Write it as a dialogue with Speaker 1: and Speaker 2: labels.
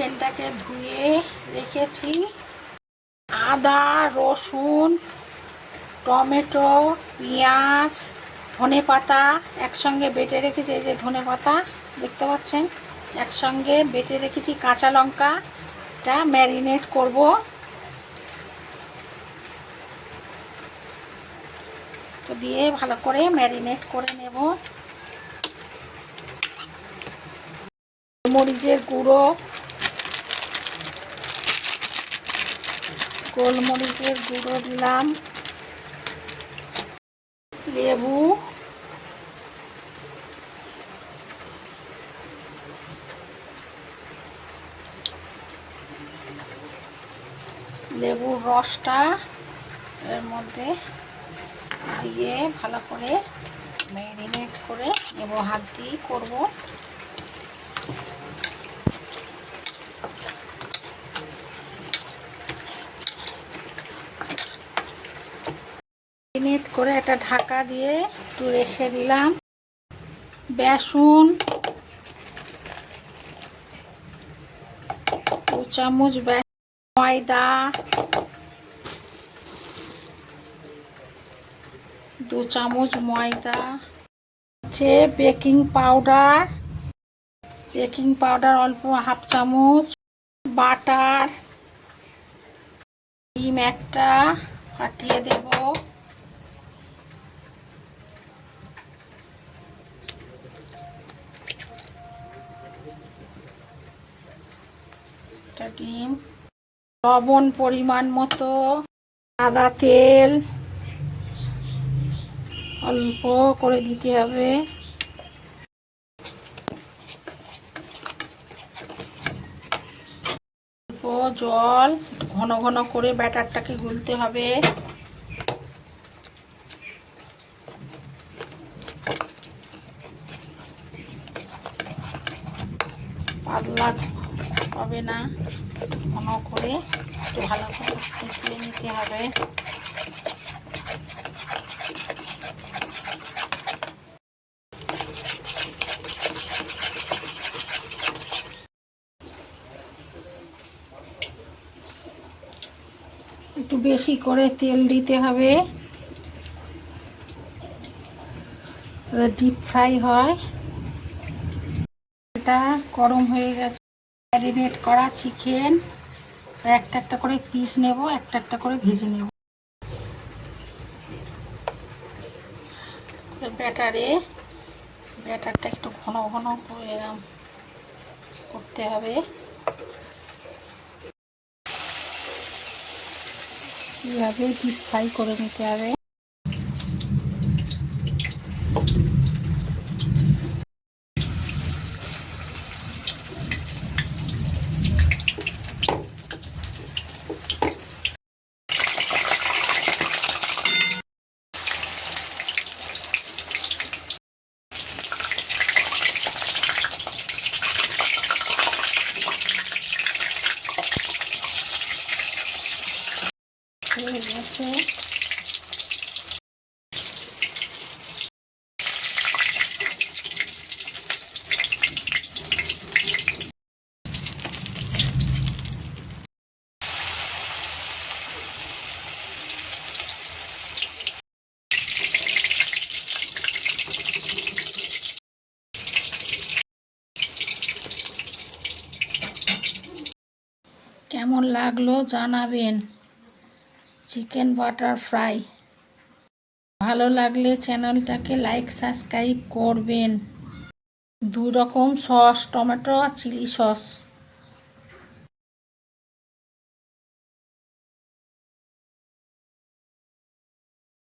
Speaker 1: চিকেনটাকে ধুয়ে রেখেছি। আদা, রসুন, টমেটো, পেঁয়াজ, ধনে পাতা একসঙ্গে বেটে রেখেছি। এই যে ধনে পাতা, দেখতে পাচ্ছেন? একসঙ্গে বেটে রেখেছি কাঁচা লঙ্কাটা। ম্যারিনেট করব। তো দিয়ে ভালো করে ম্যারিনেট করে নেব। মরিচের গুঁড়ো গোলমরিচের গুঁড়ো দিলাম। লেবু। লেবুর রসটা এর মধ্যে দিয়ে ভালো করে ম্যারিনেট করে নেব। হাত দিয়ে করব। মিনিট করে একটা ঢাকা দিয়ে একটু রেখে দিলাম। বেসন, দু চামচ ময়দা, দু চামচ ময়দা, হচ্ছে বেকিং পাউডার বেকিং পাউডার অল্প হাফ চামচ, বাটার, ডিম একটা ফাটিয়ে দেবো। একটা ডিম। লবণ পরিমাণ মতো সাদা তেল। অল্প করে দিতে হবে। অল্প জল, ঘন ঘন করে ব্যাটারটাকে গুলতে হবে। পাতলা হবে না। ঘন করে একটু ভালো করে ফুটিয়ে নিতে হবে। একটু বেশি করে তেল দিতে হবে। ডিপ ফ্রাই হয়। এটা গরম হয়ে গেছে। ম্যারিনেট করা চিকেন একটা একটা করে পিস নেব, একটা একটা করে ভেজে নেব। ব্যাটারে, ব্যাটারটা একটু ঘন ঘন করতে হবে। এইভাবে ডিপ ফ্রাই করে নিতে হবে। কেমন লাগল জানাবেন। Chicken butter fry. ভালো লাগলে চ্যানেলটাকে লাইক, সাবস্ক্রাইব করবেন। দু রকম সস, টমেটো আর চিলি সস।